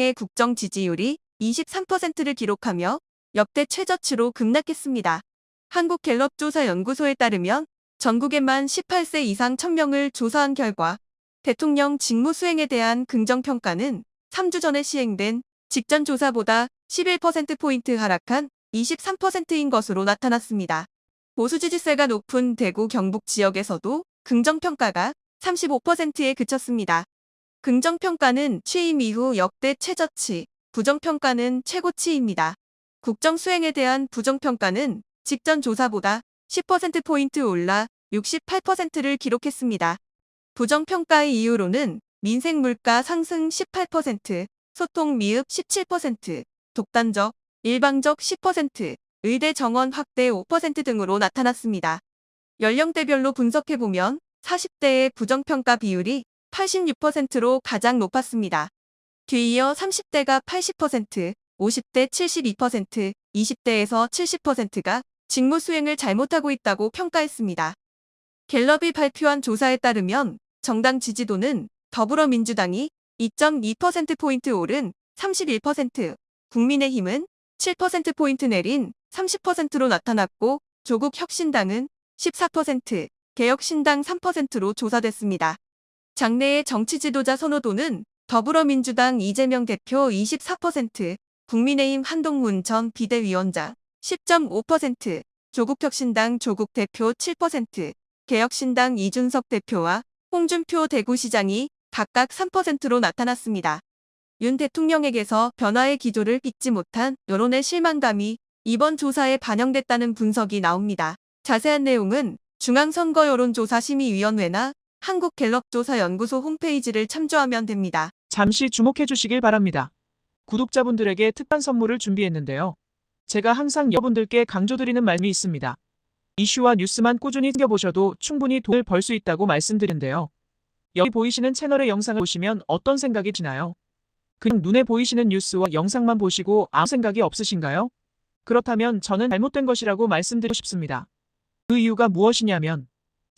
의 국정 지지율이 23%를 기록하며 역대 최저치로 급락했습니다. 한국갤럽조사연구소에 따르면 전국의 만 18세 이상 1000명을 조사한 결과 대통령 직무 수행에 대한 긍정평가는 3주 전에 시행된 직전 조사보다 11%포인트 하락한 23%인 것으로 나타났습니다. 보수 지지세가 높은 대구 경북 지역에서도 긍정평가가 35%에 그쳤습니다. 긍정평가는 취임 이후 역대 최저치, 부정평가는 최고치입니다. 국정 수행에 대한 부정평가는 직전 조사보다 10%포인트 올라 68%를 기록했습니다. 부정평가의 이유로는 민생 물가 상승 18%, 소통 미흡 17%, 독단적, 일방적 10%, 의대 정원 확대 5% 등으로 나타났습니다. 연령대별로 분석해보면 40대의 부정평가 비율이 86%로 가장 높았습니다. 뒤이어 30대가 80%, 50대 72%, 20대에서 70%가 직무 수행을 잘못하고 있다고 평가했습니다. 갤럽이 발표한 조사에 따르면 정당 지지도는 더불어민주당이 2.2%포인트 오른 31%, 국민의힘은 7%포인트 내린 30%로 나타났고 조국 혁신당은 14%, 개혁신당 3%로 조사됐습니다. 장내의 정치 지도자 선호도는 더불어민주당 이재명 대표 24%, 국민의힘 한동훈 전 비대위원장 10.5%, 조국혁신당 조국 대표 7%, 개혁신당 이준석 대표와 홍준표 대구시장이 각각 3%로 나타났습니다. 윤 대통령에게서 변화의 기조를 빚지 못한 여론의 실망감이 이번 조사에 반영됐다는 분석이 나옵니다. 자세한 내용은 중앙선거여론조사심의위원회나 한국갤럽조사연구소 홈페이지를 참조하면 됩니다. 잠시 주목해 주시길 바랍니다. 구독자분들에게 특별 선물을 준비했는데요. 제가 항상 여러분들께 강조드리는 말씀이 있습니다. 이슈와 뉴스만 꾸준히 챙겨보셔도 충분히 돈을 벌 수 있다고 말씀드리는데요. 여기 보이시는 채널의 영상을 보시면 어떤 생각이 드나요? 그냥 눈에 보이시는 뉴스와 영상만 보시고 아무 생각이 없으신가요? 그렇다면 저는 잘못된 것이라고 말씀드리고 싶습니다. 그 이유가 무엇이냐면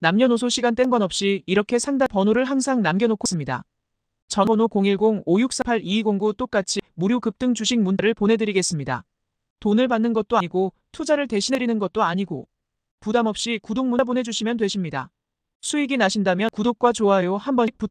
남녀노소 시간 뗀 건 없이 이렇게 상담 번호를 항상 남겨놓고 있습니다. 전번호 010-5648-2209 똑같이 무료 급등 주식 문자를 보내드리겠습니다. 돈을 받는 것도 아니고 투자를 대신해드리는 것도 아니고 부담 없이 구독 문자 보내주시면 되십니다. 수익이 나신다면 구독과 좋아요 한 번씩 부탁드립니다.